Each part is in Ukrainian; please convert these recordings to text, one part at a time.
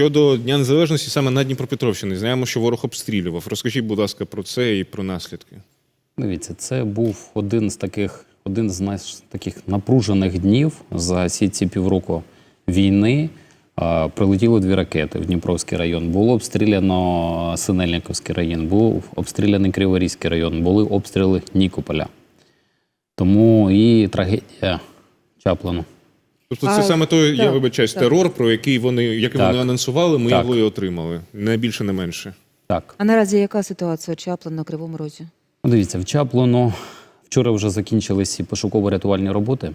щодо Дня Незалежності саме на Дніпропетровщині, знаємо, що ворог обстрілював. Розкажіть, будь ласка, про це і про наслідки. Дивіться, це був один з таких, один з найш таких напружених днів за всі ці півроку війни. Прилетіли дві ракети в Дніпровський район. Було обстріляно Синельниковський район, був обстріляний Криворізький район, були обстріли Нікополя. Тому і трагедія Чаплану. Тобто, це А, саме той, я вибачаюсь, так. терор, про який вони, який Так. вони анонсували, ми Так. його і отримали. Не більше, не менше. Так. А наразі яка ситуація Чаплин на Кривому Розі? Ну, Дивіться, в Чаплону вчора вже закінчились і пошуково-рятувальні роботи.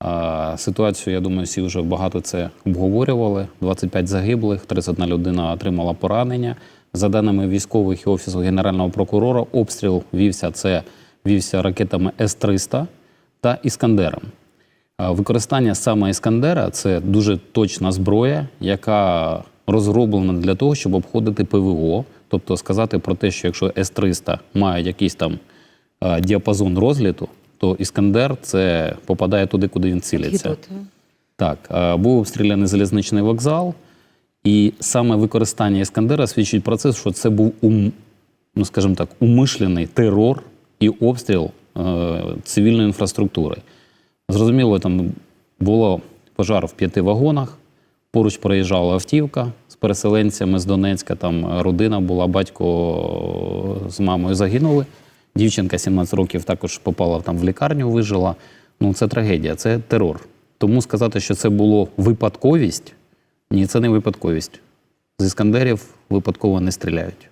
А, ситуацію, я думаю, всі вже багато це обговорювали. 25 загиблих, 31 людина отримала поранення. За даними військових і офісу генерального прокурора, обстріл вівся це вівся ракетами С-300 та Іскандером. Використання саме Іскандера це дуже точна зброя, яка розроблена для того, щоб обходити ПВО. Тобто сказати про те, що якщо С-300 має якийсь там діапазон розліту, то Іскандер це попадає туди, куди він цілиться. Так, був обстріляний залізничний вокзал, і саме використання Іскандера свідчить про це, що це був ум, ну скажімо так, умишлений терор і обстріл е, цивільної інфраструктури. Зрозуміло, там було пожар в п'яти вагонах. Поруч проїжджала автівка з переселенцями з Донецька. Там родина була, батько з мамою загинули. Дівчинка 17 років також попала там в лікарню, вижила. Ну це трагедія, це терор. Тому сказати, що це було випадковість, ні, це не випадковість. З іскандерів випадково не стріляють.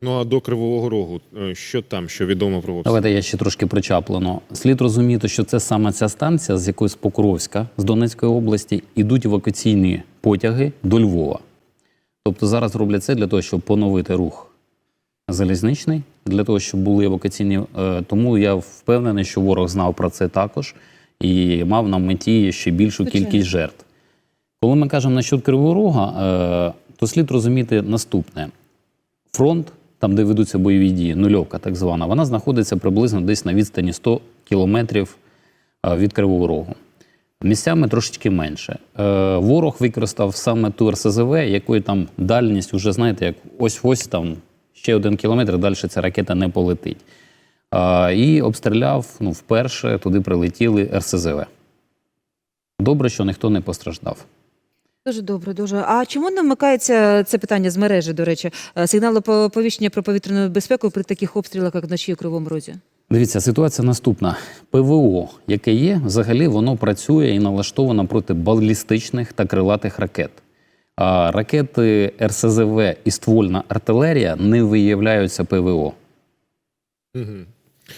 Ну а до Кривого Рогу, е, що там, що відомо про обстріл? Давайте я ще трошки причаплено. Слід розуміти, що це саме ця станція, з якої з Покровська, з Донецької області, ідуть евакуаційні потяги до Львова. Тобто зараз роблять це для того, щоб поновити рух залізничний, для того, щоб були евакуаційні. е, Тому я впевнений, що ворог знав про це також і мав на меті ще більшу Звичайно. кількість жертв. Коли ми кажемо насчет Кривого Рога, е, то слід розуміти наступне: фронт, там, де ведуться бойові дії, нульовка так звана, вона знаходиться приблизно десь на відстані 100 кілометрів е, від Кривого Рогу. Місцями трошечки менше. Е, Ворог використав саме ту РСЗВ, якої там дальність, вже знаєте, як ось-ось там ще один кілометр, далі ця ракета не полетить. Е, І обстріляв ну, вперше, туди прилетіли РСЗВ. Добре, що ніхто не постраждав. Дуже добре, дуже. А чому не вмикається це питання з мережі, до речі, е, сигнали по- повіщення про повітряну безпеку при таких обстрілах, як вночі у Кривому Розі? Дивіться, ситуація наступна. ПВО, яке є, взагалі воно працює і налаштовано проти балістичних та крилатих ракет. А ракети РСЗВ і ствольна артилерія не виявляються ПВО. Мгм.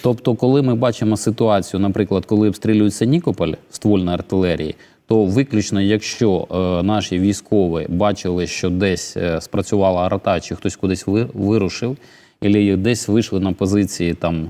Тобто, коли ми бачимо ситуацію, наприклад, коли обстрілюється Нікополь ствольної артилерії, то виключно, якщо е, наші військові бачили, що десь е, спрацювала арта, чи хтось кудись ви- вирушив, або десь вийшли на позиції там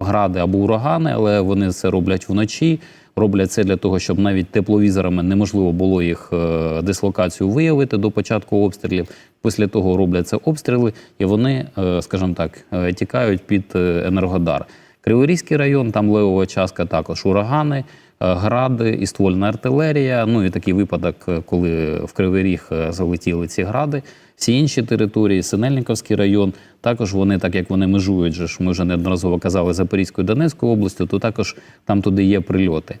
гради або урагани, але вони це роблять вночі. Роблять це для того, щоб навіть тепловізорами неможливо було їх е, дислокацію виявити до початку обстрілів. Після того роблять обстріли, і вони, е, скажімо так, е, тікають під е, Енергодар. Криворізький район, там левова частка також урагани, гради і ствольна артилерія. Ну і такий випадок, е, коли в Кривий Ріг е, залетіли ці гради. Всі інші території, Синельниковський район, також вони, так як вони межують, же ми вже неодноразово казали Запорізькою Донецькою областю, то також там туди є прильоти.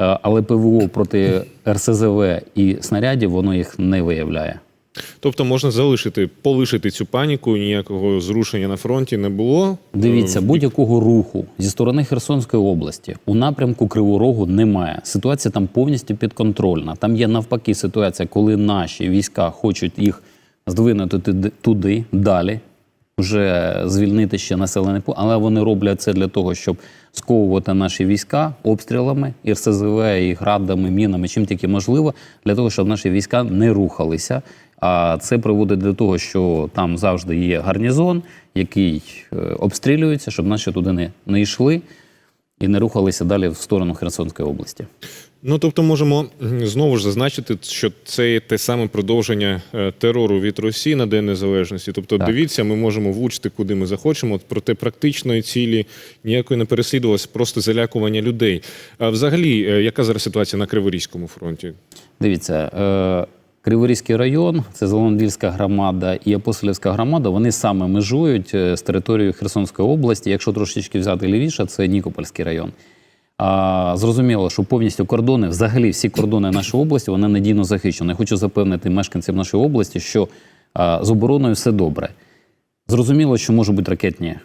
Е, Але ПВО проти РСЗВ і снарядів воно їх не виявляє. Тобто можна залишити, полишити цю паніку, ніякого зрушення на фронті не було. Дивіться, Е, будь-якого руху зі сторони Херсонської області у напрямку Кривого Рогу немає. Ситуація там повністю підконтрольна. Там є навпаки ситуація, коли наші війська хочуть їх здвинути туди- туди, далі, вже звільнити ще населений пункт, але вони роблять це для того, щоб сковувати наші війська обстрілами, і РСЗВ, і градами, мінами, чим тільки можливо, для того, щоб наші війська не рухалися. А це приводить до того, що там завжди є гарнізон, який е, обстрілюється, щоб наші туди не, не йшли і не рухалися далі в сторону Херсонської області. Ну тобто, можемо знову ж зазначити, що це те саме продовження е, терору від Росії на День Незалежності. Тобто, Так. дивіться, ми можемо влучити куди ми захочемо, проте практичної цілі ніякої не переслідувалося, просто залякування людей. А взагалі, е, яка зараз ситуація на Криворізькому фронті? Дивіться, е, Криворізький район, це Зеленодільська громада і Апостолівська громада, вони саме межують е, з територією Херсонської області. Якщо трошечки взяти лівіше, це Нікопольський район. А, зрозуміло, що повністю кордони, взагалі всі кордони нашої області, вони надійно захищені. Хочу запевнити мешканців нашої області, що а, з обороною все добре. Зрозуміло, що можуть бути ракетні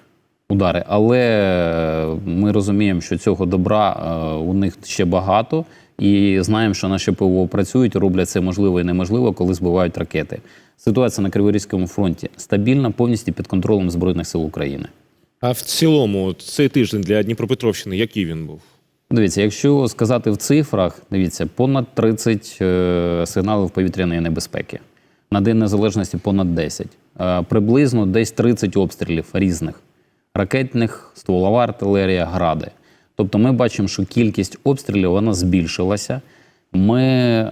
удари, але ми розуміємо, що цього добра е, у них ще багато, і знаємо, що наші ПВО працюють, роблять це можливо і неможливо, коли збивають ракети. Ситуація на Криворізькому фронті стабільна, повністю під контролем Збройних сил України. А в цілому, цей тиждень для Дніпропетровщини, який він був? Дивіться, якщо сказати в цифрах, дивіться, понад 30 е, сигналів повітряної небезпеки. На День Незалежності понад 10. Е, приблизно десь 30 обстрілів різних. Ракетних, стволова артилерія, гради. Тобто ми бачимо, що кількість обстрілів вона збільшилася. Ми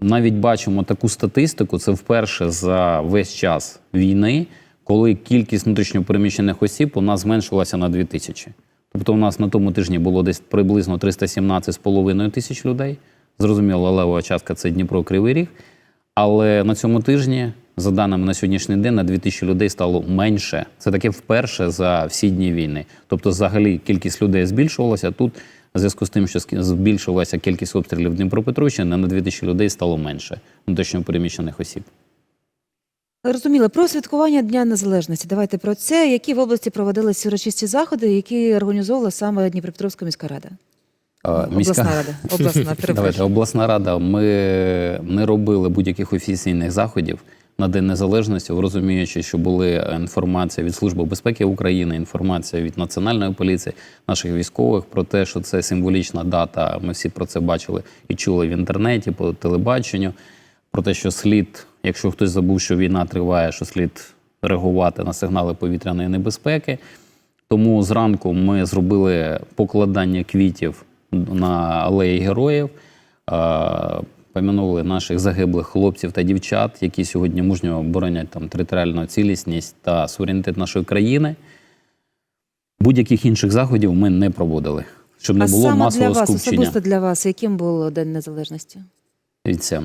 навіть бачимо таку статистику, це вперше за весь час війни, коли кількість внутрішньопереміщених осіб у нас зменшилася на 2 тисячі. Тобто у нас на тому тижні було десь приблизно 317,5 тисяч людей. Зрозуміло, левова частка це Дніпро Кривий Ріг. Але на цьому тижні, за даними на сьогоднішній день, на 2 тисячі людей стало менше. Це таке вперше за всі дні війни. Тобто, взагалі, кількість людей збільшувалася. Тут, в зв'язку з тим, що збільшилася кількість обстрілів в Дніпропетровщині, на 2 тисячі людей стало менше внутрішньопереміщених осіб. Розуміло, про святкування Дня Незалежності. Давайте про це. Які в області проводилися урочисті заходи, які організовувала саме Дніпропетровська міська рада? А, Обласна рада. Обласна. Давайте, обласна рада. Ми не робили будь-яких офіційних заходів на День Незалежності, розуміючи, що були інформація від Служби безпеки України, інформація від Національної поліції, наших військових про те, що це символічна дата. Ми всі про це бачили і чули в інтернеті, по телебаченню. Про те, що слід, якщо хтось забув, що війна триває, що слід реагувати на сигнали повітряної небезпеки. Тому зранку ми зробили покладання квітів на алеї героїв, е, пом'янули наших загиблих хлопців та дівчат, які сьогодні мужньо боронять там територіальну цілісність та суверенітет нашої країни. Будь-яких інших заходів ми не проводили, щоб не а було саме для вас, скупчення. особисто для вас, яким був День Незалежності? Дивіться,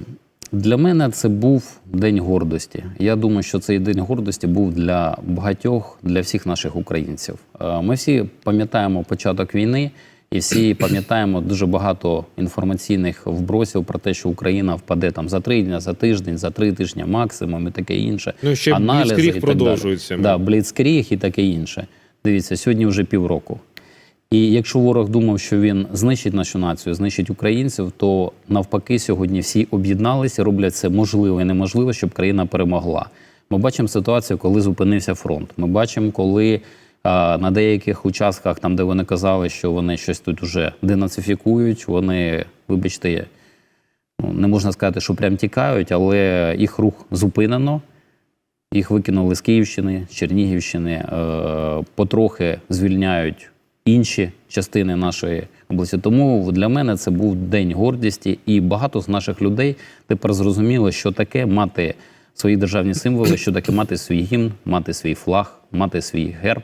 для мене це був день гордості. Я думаю, що цей день гордості був для багатьох, для всіх наших українців. Е, Ми всі пам'ятаємо початок війни, і всі пам'ятаємо дуже багато інформаційних вбросів про те, що Україна впаде там за три дні, за тиждень, за три тижні максимум і таке інше. Ну, ще Аналізи Бліцкріг і так продовжується. Да, бліцкріг і таке інше. Дивіться, сьогодні вже півроку. І якщо ворог думав, що він знищить нашу націю, знищить українців, то навпаки, сьогодні всі об'єдналися, роблять це можливо і неможливо, щоб країна перемогла. Ми бачимо ситуацію, коли зупинився фронт. Ми бачимо, коли а, на деяких участках, там де вони казали, що вони щось тут вже денацифікують, вони, вибачте, ну, не можна сказати, що прям тікають, але їх рух зупинено. Їх викинули з Київщини, з Чернігівщини, е, потрохи звільняють інші частини нашої області. Тому для мене це був день гордості, і багато з наших людей тепер зрозуміло, що таке мати свої державні символи, що таке мати свій гімн, мати свій флаг, мати свій герб,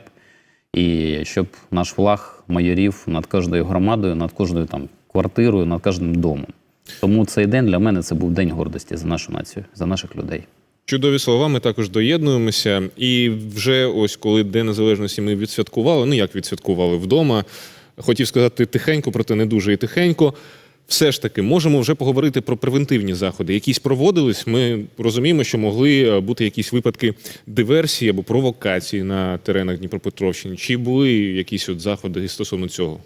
і щоб наш флаг майорів над кожною громадою, над кожною там квартирою, над кожним домом. Тому цей день для мене це був день гордості за нашу націю, за наших людей. Чудові слова, ми також доєднуємося. І вже ось коли День Незалежності ми відсвяткували, ну як відсвяткували вдома. Хотів сказати тихенько, проте не дуже і тихенько. Все ж таки, можемо вже поговорити про превентивні заходи. Якісь проводились. Ми розуміємо, що могли е, бути якісь випадки диверсії або провокації на теренах Дніпропетровщини. Чи були якісь от заходи стосовно цього?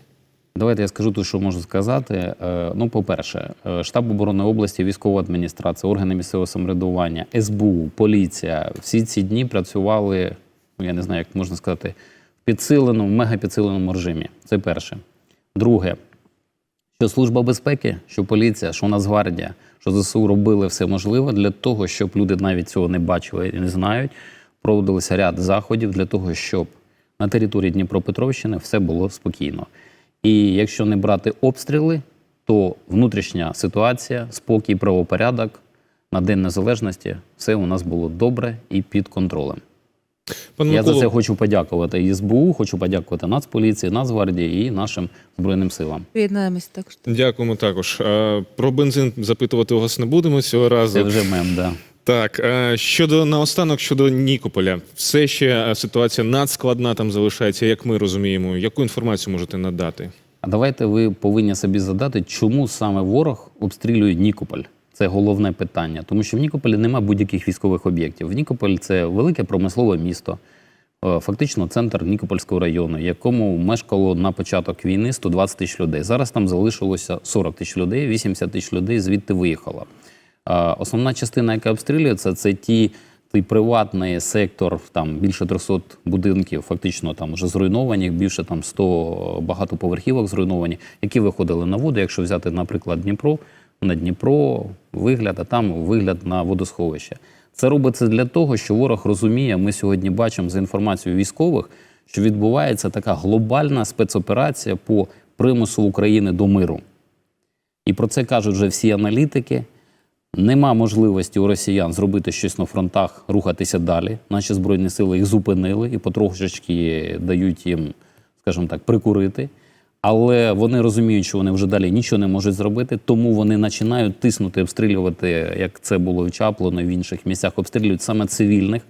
Давайте я скажу те, що можу сказати. Е, Ну, по-перше, е, штаб оборони області, військова адміністрація, органи місцевого самоврядування, СБУ, поліція всі ці дні працювали, ну я не знаю, як можна сказати, в підсиленому, мегапідсиленому режимі. Це перше. Друге, що Служба безпеки, що поліція, що Нацгвардія, що ЗСУ робили все можливе для того, щоб люди навіть цього не бачили і не знають. Проводилися ряд заходів для того, щоб на території Дніпропетровщини все було спокійно. І якщо не брати обстріли, то внутрішня ситуація, спокій, правопорядок на День Незалежності все у нас було добре і під контролем. Пане Я за це хочу подякувати і СБУ, хочу подякувати Нацполіції, Нацгвардії і нашим збройним силам. Приєднаємось також. дякуємо також. Про бензин запитувати у вас не будемо цього разу. Це вже мем, да. Так, е, щодо наостанок, щодо Нікополя, все ще е, ситуація надскладна там залишається, як ми розуміємо. Яку інформацію можете надати? А давайте ви повинні собі задати, чому саме ворог обстрілює Нікополь. Це головне питання, тому що в Нікополі немає будь-яких військових об'єктів. В Нікополь це велике промислове місто, е, фактично центр Нікопольського району, якому мешкало на початок війни 120 тисяч людей. Зараз там залишилося 40 тисяч людей, 80 тисяч людей звідти виїхало. Основна частина, яка обстрілюється, це ті. Той приватний сектор, там більше 300 будинків, фактично там вже зруйновані, більше там 100 багатоповерхівок зруйновані, які виходили на воду. Якщо взяти, наприклад, Дніпро, на Дніпро вигляд, а там вигляд на водосховище. Це робиться для того, що ворог розуміє. Ми сьогодні бачимо за інформацією військових, що відбувається така глобальна спецоперація по примусу України до миру. І про це кажуть вже всі аналітики. Нема можливості у росіян зробити щось на фронтах, рухатися далі. Наші збройні сили їх зупинили і потрошечки дають їм, скажімо так, прикурити. Але вони розуміють, що вони вже далі нічого не можуть зробити, тому вони починають тиснути, обстрілювати, як це було в Чаплоно, в інших місцях, обстрілюють саме цивільних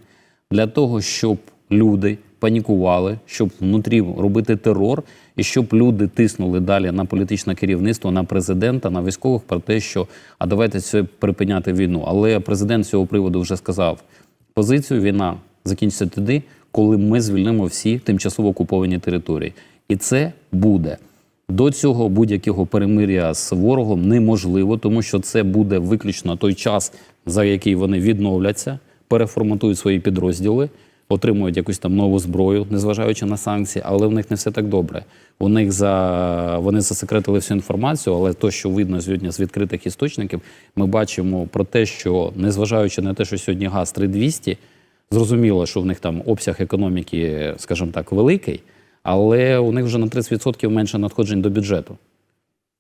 для того, щоб люди панікували, щоб внутрі робити терор, і щоб люди тиснули далі на політичне керівництво, на президента, на військових про те, що а давайте це припиняти війну. Але президент з цього приводу вже сказав позицію: війна закінчиться тоді, коли ми звільнимо всі тимчасово окуповані території, і це буде. До цього будь-якого перемир'я з ворогом неможливо, тому що це буде виключно той час, за який вони відновляться, переформатують свої підрозділи, отримують якусь там нову зброю, незважаючи на санкції, але в них не все так добре. У них за вони засекретили всю інформацію, але то, що видно сьогодні з відкритих істочників, ми бачимо про те, що незважаючи на те, що сьогодні газ 3200, зрозуміло, що в них там обсяг економіки, скажімо так, великий, але у них вже на 30% менше надходжень до бюджету.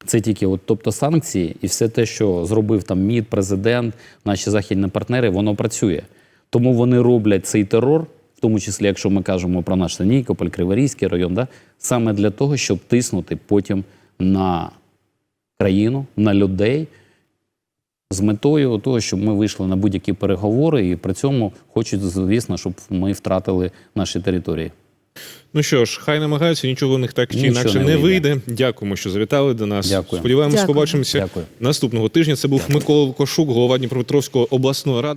Це тільки, от, тобто, санкції і все те, що зробив там МІД, президент, наші західні партнери, воно працює. Тому вони роблять цей терор, в тому числі, якщо ми кажемо про наш Нікополь, Криворізький район, да, саме для того, щоб тиснути потім на країну, на людей з метою того, щоб ми вийшли на будь-які переговори, і при цьому хочуть, звісно, щоб ми втратили наші території. Ну що ж, хай намагаються, нічого в них так чи інакше не не вийде. вийде. Дякуємо, що завітали до нас. Дякую. Сподіваємось, Дякую. побачимося Дякую. наступного тижня. Це був Микола Кошук, голова Дніпропетровської обласної ради.